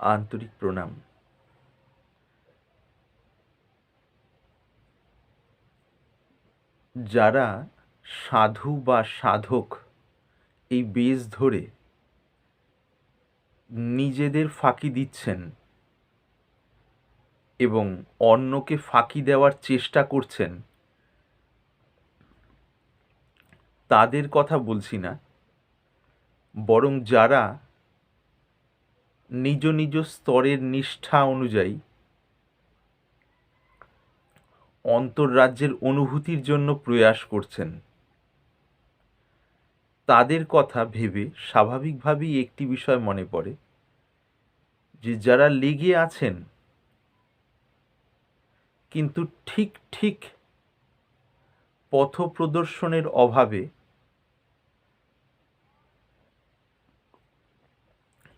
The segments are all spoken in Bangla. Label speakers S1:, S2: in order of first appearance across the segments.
S1: আন্তরিক প্রণাম। যারা সাধু বা সাধক এই বেশ ধরে নিজেদের ফাঁকি দিচ্ছেন এবং অন্যকে ফাঁকি দেওয়ার চেষ্টা করছেন, তাদের কথা বলছি না, বরং যারা নিজ নিজ স্তরের নিষ্ঠা অনুযায়ী অন্তর্রাজ্যের অনুভূতির জন্য প্রয়াস করছেন। তাদের কথা ভেবে স্বাভাবিকভাবেই একটি বিষয় মনে পড়ে যে যারা লেগে আছেন, কিন্তু ঠিক ঠিক পথ প্রদর্শনের অভাবে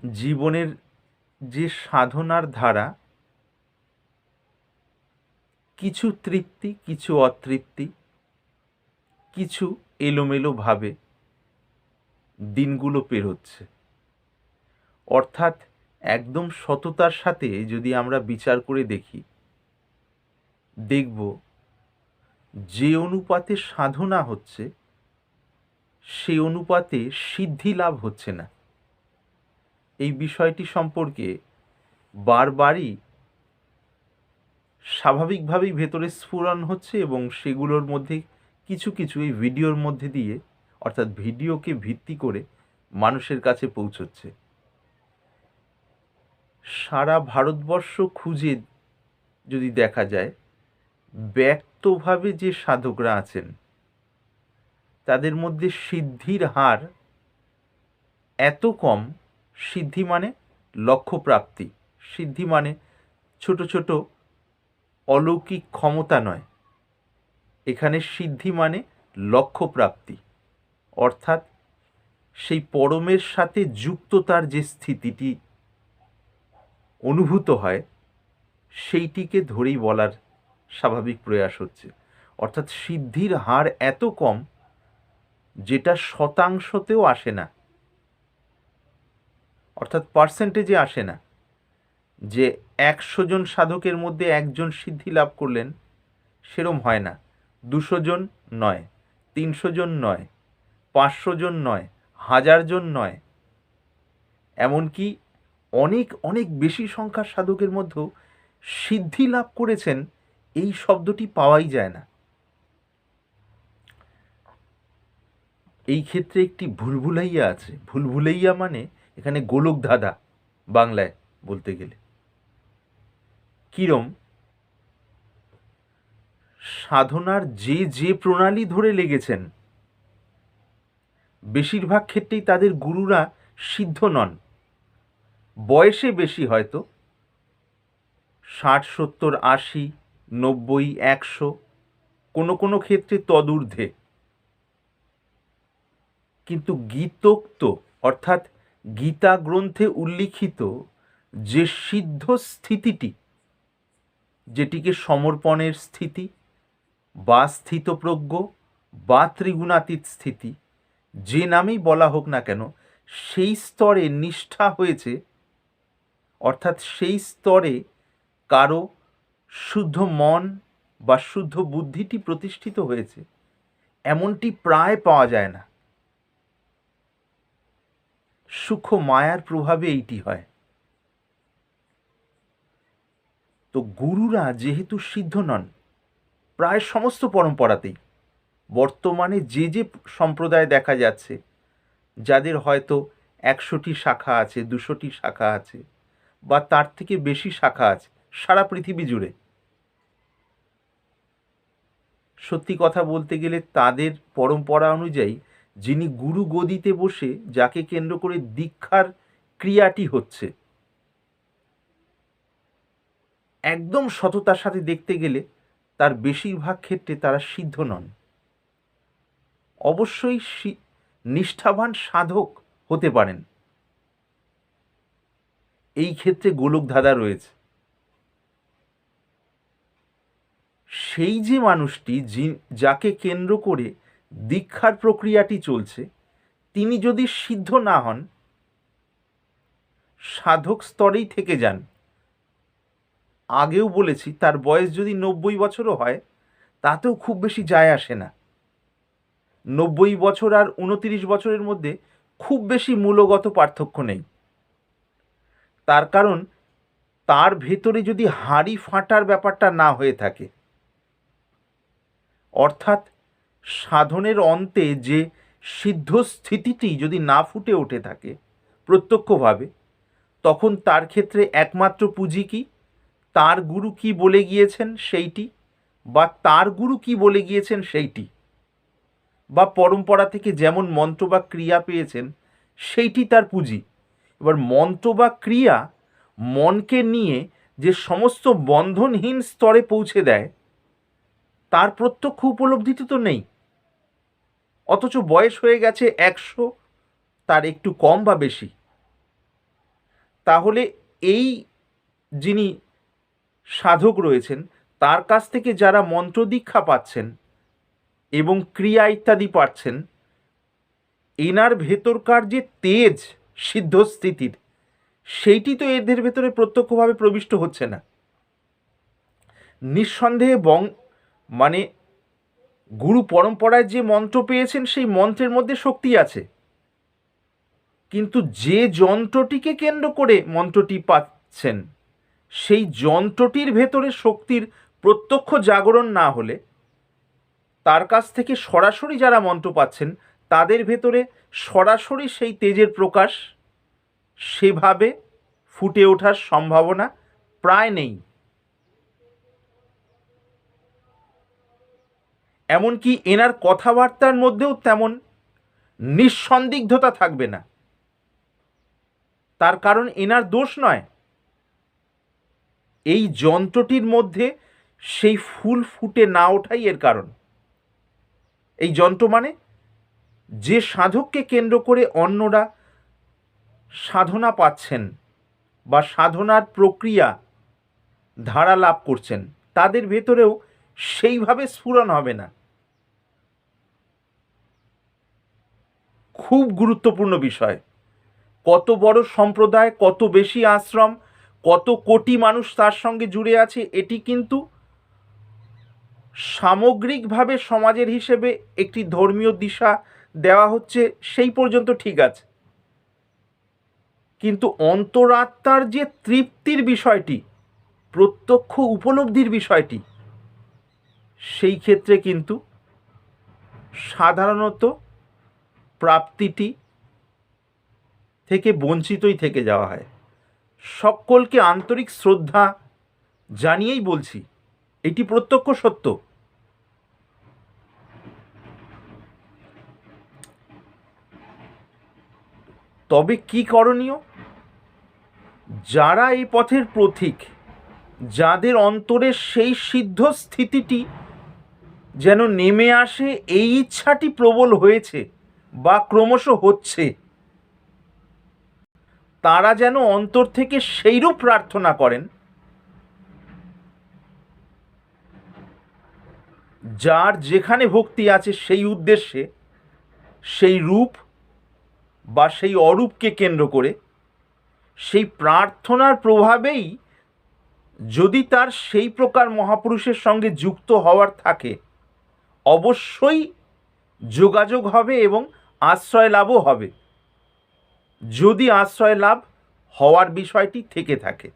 S1: জীবনের যে সাধনার ধারা, কিছু তৃপ্তি, কিছু অতৃপ্তি, কিছু এলোমেলোভাবে দিনগুলো পেরোচ্ছে অর্থাৎ একদম সততার সাথে যদি আমরা বিচার করে দেখি, দেখব যে অনুপাতে সাধনা হচ্ছে, সে অনুপাতে সিদ্ধি লাভ হচ্ছে না। এই বিষয়টি সম্পর্কে বারবারই স্বাভাবিকভাবেই ভেতরে স্ফুরণ হচ্ছে এবং সেগুলোর মধ্যে কিছু কিছু এই ভিডিওর মধ্যে দিয়ে, অর্থাৎ ভিডিওকে ভিত্তি করে মানুষের কাছে পৌঁছচ্ছে। সারা ভারতবর্ষ খুঁজে যদি দেখা যায়, ব্যক্তভাবে যে সাধকরা আছেন, তাদের মধ্যে সিদ্ধির হার এত কম সিদ্ধি মানে লক্ষ্যপ্রাপ্তি সিদ্ধি মানে ছোট ছোট অলৌকিক ক্ষমতা নয়। এখানে সিদ্ধি মানে লক্ষ্যপ্রাপ্তি অর্থাৎ সেই পরমের সাথে যুক্ততার যে স্থিতিটি অনুভূত হয়, সেইটিকে ধরেই বলার স্বাভাবিক প্রয়াস হচ্ছে। অর্থাৎ সিদ্ধির হার এত কম, যেটা শতাংশতেও আসে না। অর্থাৎ পার্সেন্টেজে আসে না। যে একশো জন সাধকের মধ্যে একজন সিদ্ধি লাভ করলেন, সেরম হয় না। দুশো জন নয়, তিনশো জন নয়, পাঁচশো জন নয়, হাজার জন নয়। এমনকি অনেক অনেক বেশি সংখ্যার সাধকের মধ্যেও সিদ্ধি লাভ করেছেন, এই শব্দটি পাওয়াই যায় না। এই ক্ষেত্রে একটি ভুলভুলাইয়া আছে। ভুলভুলাইয়া মানে এখানে গোলক ধাঁধা বাংলায় বলতে গেলে। কিরম? সাধনার যে যে প্রণালী ধরে লেগেছেন, বেশিরভাগ ক্ষেত্রেই তাদের গুরুরা সিদ্ধ নন। বয়সে বেশি হয়তো, ষাট, সত্তর, আশি, নব্বই, একশো, কোনো কোনো ক্ষেত্রে তদূর্ধ্বে। কিন্তু গীতোক্ত, অর্থাৎ গীতা গ্রন্থে উল্লিখিত যে সিদ্ধ স্থিতিটি, যেটিকে সমর্পণের স্থিতি, বা স্থিতপ্রজ্ঞ, বা ত্রিগুণাতীত স্থিতি, যে নামেই বলা হোক না কেন, সেই স্তরে নিষ্ঠা হয়েছে, অর্থাৎ সেই স্তরে কারও শুদ্ধ মন বা শুদ্ধ বুদ্ধিটি প্রতিষ্ঠিত হয়েছে, এমনটি প্রায় পাওয়া যায় না। সূক্ষ্ম মায়ার প্রভাবে এইটি হয়। তো গুরুরা যেহেতু সিদ্ধ নন, প্রায় সমস্ত পরম্পরাতেই বর্তমানে যে যে সম্প্রদায় দেখা যাচ্ছে, যাদের হয়তো একশোটি শাখা আছে, দুশোটি শাখা আছে, বা তার থেকে বেশি শাখা আছে, সারা পৃথিবী জুড়ে। সত্যি কথা বলতে গেলে তাদের পরম্পরা অনুযায়ী যিনি গুরু গদিতে বসে যাকে কেন্দ্র করে দীক্ষার ক্রিয়াটি হচ্ছে। একদম সততার সাথে দেখতে গেলে তার বেশিরভাগ ক্ষেত্রে তারা সিদ্ধ নন। অবশ্যই নিষ্ঠাবান সাধক হতে পারেন। এই ক্ষেত্রে গোলক ধাঁধা রয়েছে। সেই যে মানুষটি যাকে কেন্দ্র করে দীক্ষার প্রক্রিয়াটি চলছে। তিনি যদি সিদ্ধ না হন, সাধক স্তরেই থেকে যান। আগেও বলেছি, তার বয়স যদি নব্বই বছরও হয়, তাতেও খুব বেশি যায় আসে না। নব্বই বছর আর উনতিরিশ বছরের মধ্যে খুব বেশি মূলগত পার্থক্য নেই। তার কারণ, তার ভেতরে যদি হাড়ি ফাটার ব্যাপারটা না হয়ে থাকে, অর্থাৎ সাধনের অন্তে যে সিদ্ধ স্থিতিটি যদি না ফুটে ওঠে থাকে প্রত্যক্ষভাবে, তখন তার ক্ষেত্রে একমাত্র পুঁজি কি? তার গুরু কি বলে গিয়েছেন সেইটি? বা তার গুরু কি বলে গিয়েছেন সেইটি? বা পরম্পরা থেকে যেমন মন্ত্র বা ক্রিয়া পেয়েছেন, সেইটি তার পুঁজি। এবার মন্ত্র বা ক্রিয়া মনকে নিয়ে যে সমস্ত বন্ধনহীন স্তরে পৌঁছে দেয়, তার প্রত্যক্ষ উপলব্ধিতে তো নেই। অথচ বয়স হয়ে গেছে একশো, তার একটু কম বা বেশি। তাহলে এই যিনি সাধক রয়েছেন, তার কাছ থেকে যারা মন্ত্র দীক্ষা পাচ্ছেন এবং ক্রিয়া ইত্যাদি পাচ্ছেন এনার ভেতরকার যে তেজ সিদ্ধস্থিতির, সেইটি তো এদের ভেতরে প্রত্যক্ষভাবে প্রবিষ্ট হচ্ছে না। নিঃসন্দেহে বং মানে গুরু পরম্পরায় যে মন্ত্র পেয়েছেন, সেই মন্ত্রের মধ্যে শক্তি আছে। কিন্তু যে যন্ত্রটিকে কেন্দ্র করে মন্ত্রটি পাচ্ছেন, সেই যন্ত্রটির ভেতরে শক্তির প্রত্যক্ষ জাগরণ না হলে, তার কাছ থেকে সরাসরি যারা মন্ত্র পাচ্ছেন, তাদের ভেতরে সরাসরি সেই তেজের প্রকাশ সেভাবে ফুটে ওঠার সম্ভাবনা প্রায় নেই। এমনকি এনার কথাবার্তার মধ্যেও তেমন নিঃসন্দিগ্ধতা থাকবে না। তার কারণ এনার দোষ নয়। এই যন্ত্রটির মধ্যে সেই ফুল ফুটে না ওঠাই এর কারণ। এই যন্ত্র মানে যে সাধককে কেন্দ্র করে অন্যরা সাধনা পাচ্ছেন বা সাধনার প্রক্রিয়া ধারা লাভ করছেন, তাদের ভেতরেও সেইভাবে স্ফুরণ হবে না। খুব গুরুত্বপূর্ণ বিষয়। কত বড় সম্প্রদায়, কত বেশি আশ্রম, কত কোটি মানুষ তার সঙ্গে জুড়ে আছে, এটি কিন্তু সামগ্রিকভাবে সমাজের হিসেবে একটি ধর্মীয় দিশা দেওয়া হচ্ছে, সেই পর্যন্ত ঠিক আছে। কিন্তু অন্তরাত্মার যে তৃপ্তির বিষয়টি, প্রত্যক্ষ উপলব্ধির বিষয়টি, সেই ক্ষেত্রে কিন্তু সাধারণত প্রাপ্তিটি থেকে বঞ্চিতই থেকে যাওয়া হয়। সকলকে আন্তরিক শ্রদ্ধা জানিয়েই বলছি, এটি প্রত্যক্ষ সত্য। তবে কি করণীয়? যারা এই পথের প্রতীক, যাদের অন্তরে সেই সিদ্ধ স্থিতিটি যেন নেমে আসে, এই ইচ্ছাটি প্রবল হয়েছে। বা ক্রমশ হচ্ছে। তারা যেন অন্তর থেকে সেইরূপ প্রার্থনা করেন, যার যেখানে ভক্তি আছে সেই উদ্দেশ্যে সেই রূপ বা সেই অরূপকে কেন্দ্র করে, সেই প্রার্থনার প্রভাবেই যদি তার সেই প্রকার মহাপুরুষের সঙ্গে যুক্ত হওয়ার থাকে, অবশ্যই যোগাযোগ হবে এবং আশ্রয় লাভও হবে। যদি আশ্রয় লাভ হওয়ার বিষয়টি থেকে থাকে।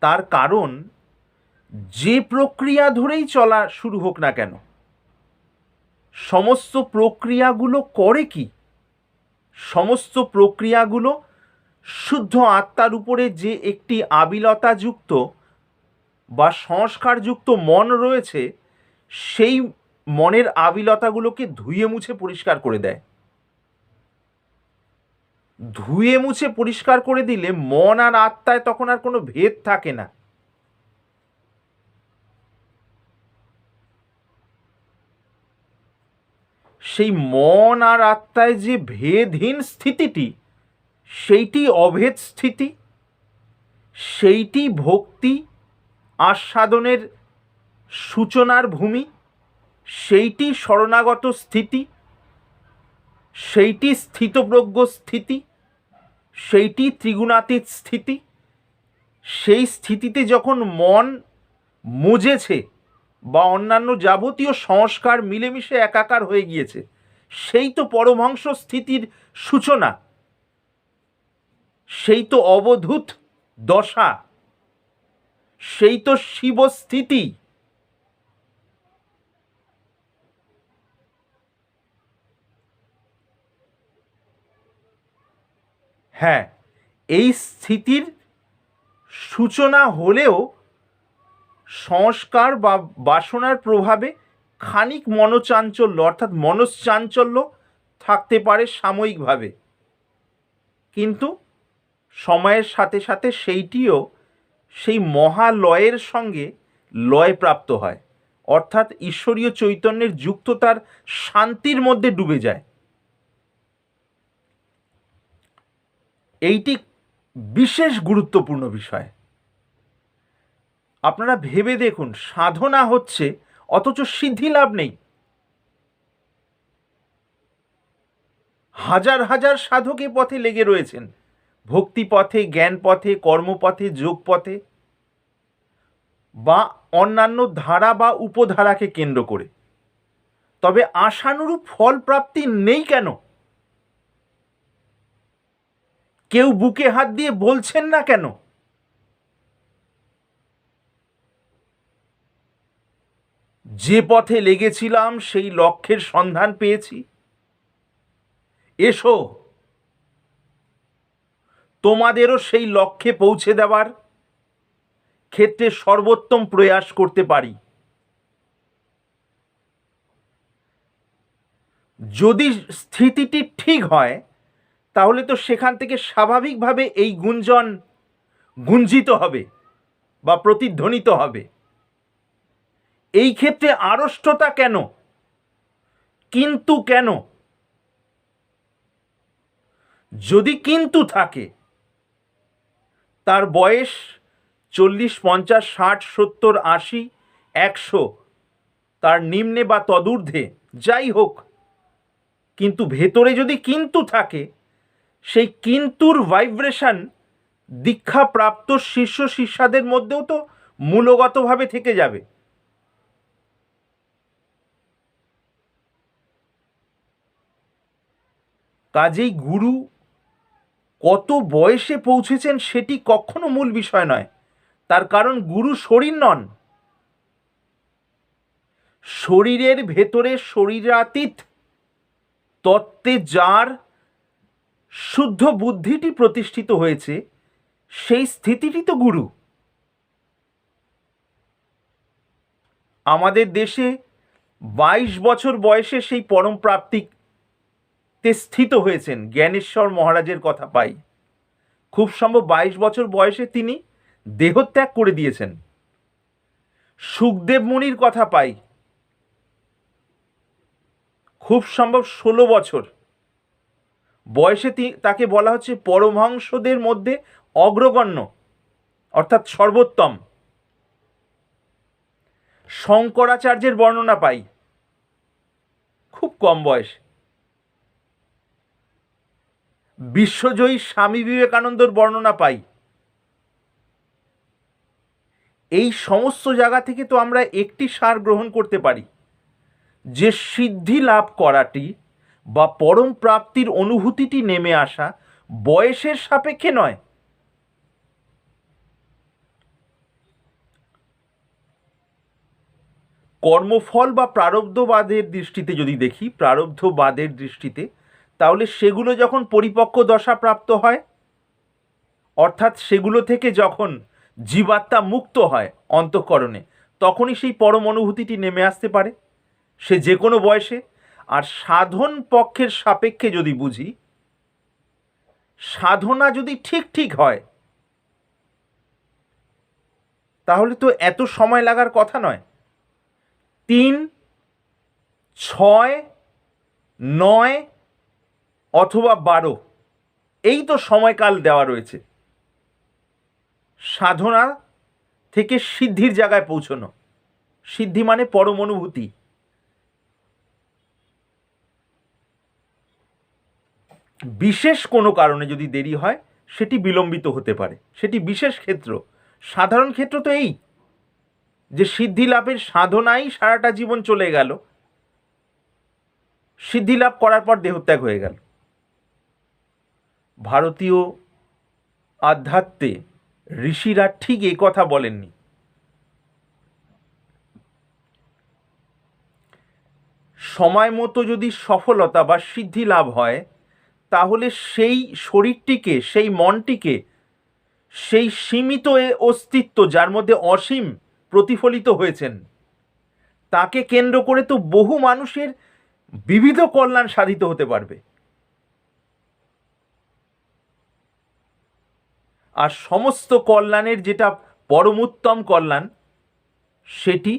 S1: তার কারণ, যে প্রক্রিয়া ধরেই চলা শুরু হোক না কেন, সমস্ত প্রক্রিয়াগুলো করে কি? সমস্ত প্রক্রিয়াগুলো শুদ্ধ আত্মার উপরে যে একটি আবিলতাযুক্ত বা সংস্কারযুক্ত মন রয়েছে সেই মনের আবিলতাগুলোকে ধুয়ে মুছে পরিষ্কার করে দেয়। ধুয়ে মুছে পরিষ্কার করে দিলে মন আর আত্মায় তখন আর কোনো ভেদ থাকে না। সেই মন আর আত্মায় যে ভেদহীন স্থিতিটি, সেইটি অভেদ স্থিতি, সেইটি ভক্তি, আস্বাদনের সূচনার ভূমি, সেইটি শরণাগত স্থিতি, সেইটি স্থিতপ্রজ্ঞ স্থিতি, সেইটি ত্রিগুণাতীত স্থিতি, সেই স্থিতিতে যখন মন মুজেছে বা অন্যান্য যাবতীয় সংস্কার মিলেমিশে একাকার হয়ে গিয়েছে, সেই তো পরমহংস স্থিতির সূচনা, সেই তো অবধূত দশা, সেই তো শিবস্থিতি হ্যাঁ এই স্থিতির সূচনা হলেও সংস্কার বা বাসনার প্রভাবে খানিক মনোচাঞ্চল্য, অর্থাৎ মনশ্চাঞ্চল্য থাকতে পারে সাময়িকভাবে। কিন্তু সময়ের সাথে সাথে সেইটিও সেই মহালয়ের সঙ্গে লয় প্রাপ্ত হয়, অর্থাৎ ঈশ্বরীয় চৈতন্যের যুক্ততার শান্তির মধ্যে ডুবে যায়। এইটি বিশেষ গুরুত্বপূর্ণ বিষয়। আপনারা ভেবে দেখুন, সাধনা হচ্ছে, অথচ সিদ্ধি লাভ নেই। হাজার হাজার সাধক পথে লেগে রয়েছেন। ভক্তি পথে, জ্ঞান পথে কর্মপথে যোগ পথে, বা অন্যান্য ধারা বা উপধারাকে কেন্দ্র করে। তবে আশানুরূপ ফল প্রাপ্তি নেই কেন? কেউ বুকে হাত দিয়ে বলছেন না কেন? যে পথে লেগেছিলাম, সেই লক্ষ্যের সন্ধান পেয়েছি। এসো। তোমাদেরও সেই লক্ষ্যে পৌঁছে দেওয়ার ক্ষেত্রে সর্বোত্তম প্রয়াস করতে পারি। যদি স্থিতিটি ঠিক হয় তাহলে তো সেখান থেকে স্বাভাবিকভাবে এই গুঞ্জন গুঞ্জিত হবে বা প্রতিধ্বনিত হবে। এই ক্ষেত্রে আড়ষ্টতা কেন? কিন্তু কেন? যদি কিন্তু থাকে, তার বয়স চল্লিশ, পঞ্চাশ, ষাট, সত্তর, আশি, একশো, তার নিম্নে বা তদূর্ধ্বে, যাই হোক, কিন্তু ভেতরে যদি কিন্তু থাকে সেই কিন্তুর ভাইব্রেশন দীক্ষাপ্রাপ্ত শিষ্য শিষ্যাদের মধ্যেও তো মূলগতভাবে থেকে যাবে। কাজেই গুরু কত বয়সে পৌঁছেছেন সেটি কখনো মূল বিষয় নয়। তার কারণ গুরু শরীর নন। শরীরের ভেতরে শরীরাতীত তত্ত্বে যার শুদ্ধ বুদ্ধিটি প্রতিষ্ঠিত হয়েছে, সেই স্থিতিটি তো গুরু। আমাদের দেশে বাইশ বছর বয়সে সেই পরম প্রাপ্তিতে স্থিত হয়েছেন জ্ঞানেশ্বর মহারাজের কথা পাই। খুব সম্ভব বাইশ বছর বয়সে তিনি দেহত্যাগ করে দিয়েছেন। সুখদেব মুনির কথা পাই। খুব সম্ভব ষোলো বছর বয়সে তাকে বলা হচ্ছে পরমহংসদের মধ্যে অগ্রগণ্য, অর্থাৎ সর্বোত্তম। শঙ্করাচার্যের বর্ণনা পাই। খুব কম বয়স। বিশ্বজয়ী স্বামী বিবেকানন্দর বর্ণনা পাই। এই সমস্ত জায়গা থেকে তো আমরা একটি সার গ্রহণ করতে পারি। যে সিদ্ধি লাভ করাটি বা পরম প্রাপ্তির অনুভূতিটি নেমে আসা বয়সের সাপেক্ষে নয়। কর্মফল বা প্রারব্ধবাদের দৃষ্টিতে যদি দেখি, প্রারব্ধবাদের দৃষ্টিতে, তাহলে সেগুলো যখন পরিপক্ক দশা প্রাপ্ত হয়, অর্থাৎ সেগুলো থেকে যখন জীবাত্মা মুক্ত হয় অন্তঃকরণে, তখনই সেই পরম অনুভূতিটি নেমে আসতে পারে। সে যে কোনো বয়সে আর সাধন পক্ষের সাপেক্ষে যদি বুঝি, সাধনা যদি ঠিক ঠিক হয়, তাহলে তো এত সময় লাগার কথা নয়। তিন, ছয়, নয় অথবা বারো, এই তো সময়কাল দেওয়া রয়েছে। সাধনা থেকে সিদ্ধির জায়গায় পৌঁছনো। সিদ্ধি মানে পরম অনুভূতি। বিশেষ কোনো কারণে যদি দেরি হয়, সেটি বিলম্বিত হতে পারে। সেটি বিশেষ ক্ষেত্র। সাধারণ ক্ষেত্র তো এই যে সিদ্ধি লাভের সাধনাই সারাটা জীবন চলে গেল। সিদ্ধি লাভ করার পর দেহত্যাগ হয়ে গেল। ভারতীয় আধ্যাত্মে ঋষিরা ঠিক এই কথা বলেননি। সময় মতো যদি সফলতা বা সিদ্ধি লাভ হয় তাহলে সেই শরীরটিকে, সেই মনটিকে, সেই সীমিত এ অস্তিত্ব যার মধ্যে অসীম প্রতিফলিত হয়েছেন, তাকে কেন্দ্র করে তো বহু মানুষের বিবিধ কল্যাণ সাধিত হতে পারবে। আর সমস্ত কল্যাণের যেটা পরমোত্তম কল্যাণ, সেটি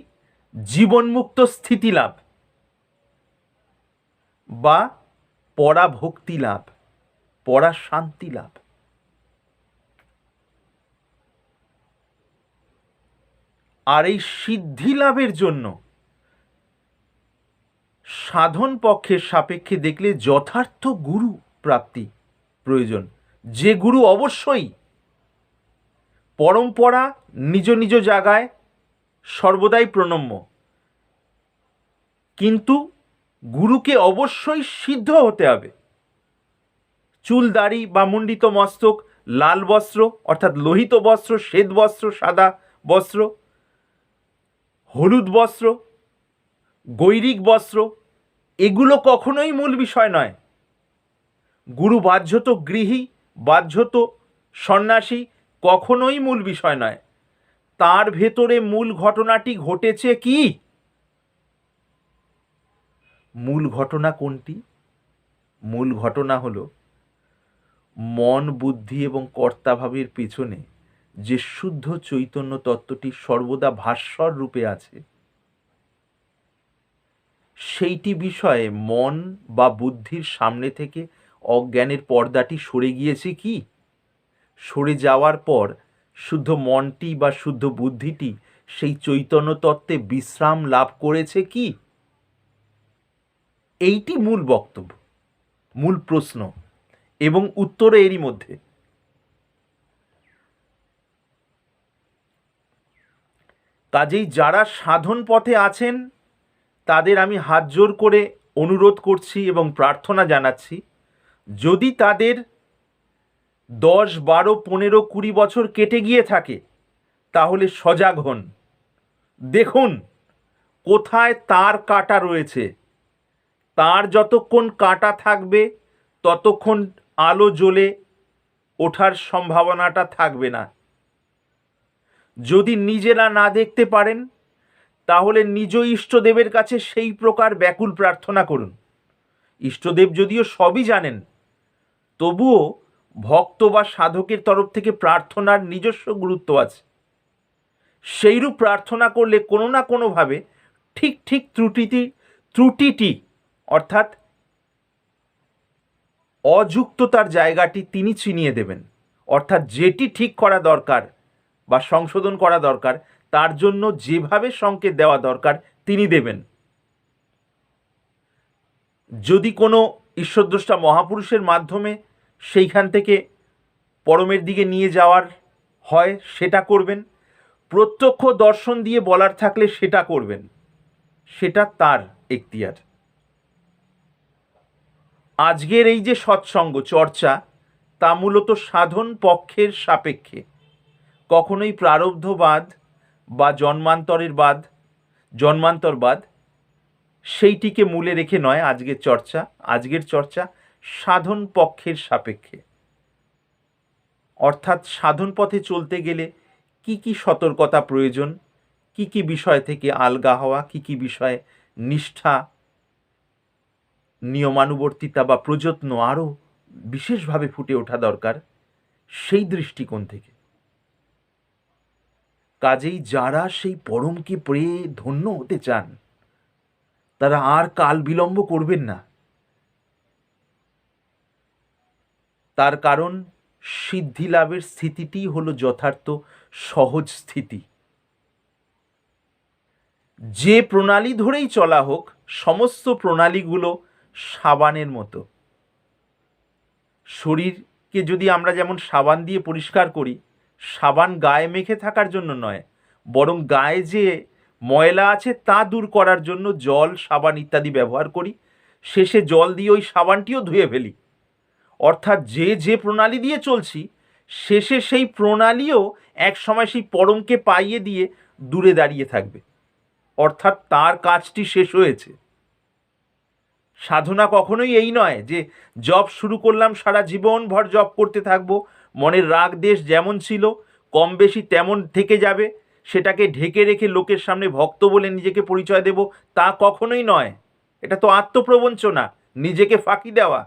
S1: জীবনমুক্ত স্থিতি লাভ বা পরাভক্তি লাভ পরা শান্তি লাভ। আর এই সিদ্ধি লাভের জন্য সাধন পক্ষের সাপেক্ষে দেখলে যথার্থ গুরু প্রাপ্তি প্রয়োজন। যে গুরু অবশ্যই পরম্পরা নিজ নিজ জায়গায় সর্বদাই প্রণম্য। কিন্তু গুরুকে অবশ্যই সিদ্ধ হতে হবে। চুল, দাড়ি বা মুন্ডিত মস্তক, লাল বস্ত্র, অর্থাৎ লোহিত বস্ত্র, শ্বেত বস্ত্র, সাদা বস্ত্র, হলুদ বস্ত্র, গৈরিক বস্ত্র, এগুলো কখনোই মূল বিষয় নয়। গুরু বাহ্যত গৃহী বাহ্যত সন্ন্যাসী, কখনোই মূল বিষয় নয়। তার ভেতরে মূল ঘটনাটি ঘটেছে কি? মূল ঘটনা কোনটি? মূল ঘটনা হলো, মন, বুদ্ধি এবং কর্তাভাবের পেছনে যে শুদ্ধ চৈতন্য তত্ত্বটি সর্বদা ভাস্বর রূপে আছে, সেইটি বিষয়ে মন বা বুদ্ধির সামনে থেকে অজ্ঞানের পর্দাটি সরে গিয়েছে কি? সরে যাওয়ার পর শুদ্ধ মনটি বা শুদ্ধ বুদ্ধিটি সেই চৈতন্য তত্ত্বে বিশ্রাম লাভ করেছে কি? এইটি মূল বক্তব্য, মূল প্রশ্ন এবং উত্তরে এরই মধ্যে। কাজেই যারা সাধন পথে আছেন, তাদের আমি হাত জোর করে অনুরোধ করছি এবং প্রার্থনা জানাচ্ছি, যদি তাদের দশ, বারো, পনেরো, কুড়ি বছর কেটে গিয়ে থাকে, তাহলে সজাগ হন। দেখুন কোথায় তার কাটা রয়েছে। তার যতক্ষণ কাটা থাকবে, ততক্ষণ আলো জ্বলে ওঠার সম্ভাবনাটা থাকবে না। যদি নিজেরা না দেখতে পারেন, তাহলে নিজ ইষ্টদেবের কাছে সেই প্রকার ব্যাকুল প্রার্থনা করুন। ইষ্টদেব যদিও সবই জানেন, তবুও ভক্ত বা সাধকের তরফ থেকে প্রার্থনার নিজস্ব গুরুত্ব আছে। সেইরূপ প্রার্থনা করলে কোনো না কোনোভাবে ঠিক ঠিক ত্রুটিটি ত্রুটিটি অর্থাৎ অযুক্ততার জায়গাটি তিনি চিনিয়ে দেবেন। অর্থাৎ যেটি ঠিক করা দরকার বা সংশোধন করা দরকার, তার জন্য যেভাবে সংকেত দেওয়া দরকার, তিনি দেবেন। যদি কোনো ঈশ্বরদ্রষ্টা মহাপুরুষের মাধ্যমে সেইখান থেকে পরমের দিকে নিয়ে যাওয়ার হয়, সেটা করবেন। প্রত্যক্ষ দর্শন দিয়ে বলার থাকলে সেটা করবেন। সেটা তার এখতিয়ার। আজকের এই যে সৎসঙ্গ চর্চা, তা মূলত সাধন পক্ষের সাপেক্ষে। কখনোই প্রারব্ধবাদ বা জন্মান্তরের বাদ জন্মান্তরবাদ সেইটিকে মূলে রেখে নয় আজকের চর্চা। আজকের চর্চা সাধন পক্ষের সাপেক্ষে। অর্থাৎ সাধন পথে চলতে গেলে কি কি সতর্কতা প্রয়োজন, কি কি বিষয় থেকে আলগা হওয়া, কি কি বিষয়ে নিষ্ঠা নিয়মানুবর্তিতা বা প্রযত্ন আরও বিশেষভাবে ফুটে ওঠা দরকার সেই দৃষ্টিকোণ থেকে। কাজেই যারা সেই পরমকে পেয়ে ধন্য হতে চান, তারা আর কাল বিলম্ব করবেন না। তার কারণ সিদ্ধি লাভের স্থিতিটি হলো যথার্থ সহজ স্থিতি। যে প্রণালী ধরেই চলা হোক, সমস্ত প্রণালীগুলো সাবানের মতো। শরীরকে যদি আমরা যেমন সাবান দিয়ে পরিষ্কার করি, সাবান গায়ে মেখে থাকার জন্য নয়, বরং গায়ে যে ময়লা আছে তা দূর করার জন্য জল, সাবান ইত্যাদি ব্যবহার করি, শেষে জল দিয়ে ওই সাবানটিও ধুয়ে ফেলি। অর্থাৎ যে যে প্রণালী দিয়ে চলছি, শেষে সেই প্রণালীও এক সময় সেই পরমকে পাইয়ে দিয়ে দূরে দাঁড়িয়ে থাকবে। অর্থাৎ তার কাজটি শেষ হয়েছে। সাধনা কখনোই এই নয় যে জব শুরু করলাম, সারা জীবনভর জব করতে থাকব। মনের রাগ দেশ যেমন ছিল, কম বেশি তেমন থেকে যাবে। সেটাকে ঢেকে রেখে লোকের সামনে ভক্ত বলে নিজেকে পরিচয় দেব, তা কখনোই নয়। এটা তো আত্মপ্রবঞ্চনা, নিজেকে ফাঁকি দেওয়া।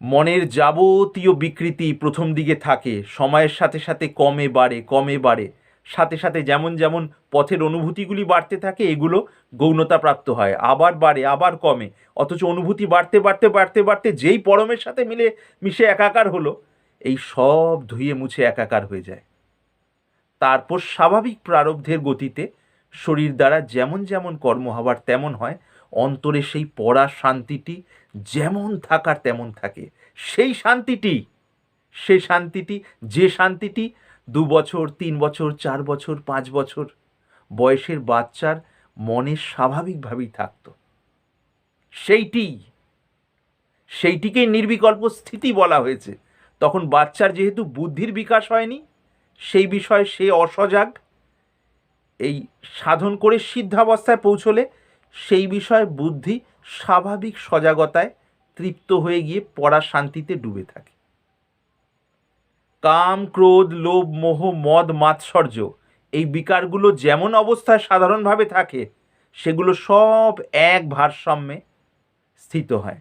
S1: মনের যাবতীয় বিকৃতি প্রথম দিকে থাকে, সময়ের সাথে সাথে কমে বাড়ে কমে বাড়ে। সাথে সাথে যেমন যেমন পথের অনুভূতিগুলি বাড়তে থাকে, এগুলো গৌণতা প্রাপ্ত হয়। আবার বাড়ে, আবার কমে। অথচ অনুভূতি বাড়তে বাড়তে বাড়তে বাড়তে যেই পরমের সাথে মিলে, মিশে একাকার হলো, এই সব ধুয়ে মুছে একাকার হয়ে যায়। তারপর স্বাভাবিক প্রারব্ধের গতিতে শরীর দ্বারা যেমন যেমন কর্ম হবার তেমন হয়, অন্তরে সেই পড়া শান্তিটি যেমন থাকার তেমন থাকে। সেই শান্তিটি সেই শান্তিটি, যে শান্তিটি দু বছর, তিন বছর, চার বছর, পাঁচ বছর বয়সের বাচ্চার মনে স্বাভাবিকভাবেই থাকতো। সেইটি সেইটিকেই নির্বিকল্প স্থিতি বলা হয়েছে। তখন বাচ্চার যেহেতু বুদ্ধির বিকাশ হয়নি, সেই বিষয়ে সে অসজাগ, এই সাধন করে সিদ্ধাবস্থায় পৌঁছলে সেই বিষয়ে বুদ্ধি স্বাভাবিক সজাগতায় তৃপ্ত হয়ে গিয়ে পড়া শান্তিতে ডুবে থাকে। কাম, ক্রোধ, লোভ, মোহ, মদ, মাৎসর্য, এই বিকারগুলো যেমন অবস্থায় সাধারণভাবে থাকে, সেগুলো সব এক ভারসাম্যে স্থিত হয়।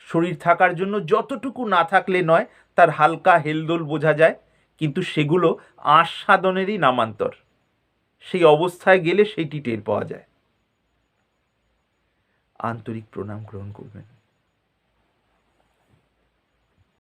S1: শরীর থাকার জন্য যতটুকু না থাকলে নয়, তার হালকা হেলদোল বোঝা যায়, কিন্তু সেগুলো আস্বাদনেরই নামান্তর। সেই অবস্থায় গেলে সেইটি টের পাওয়া যায়। আন্তরিক প্রণাম গ্রহণ করবেন।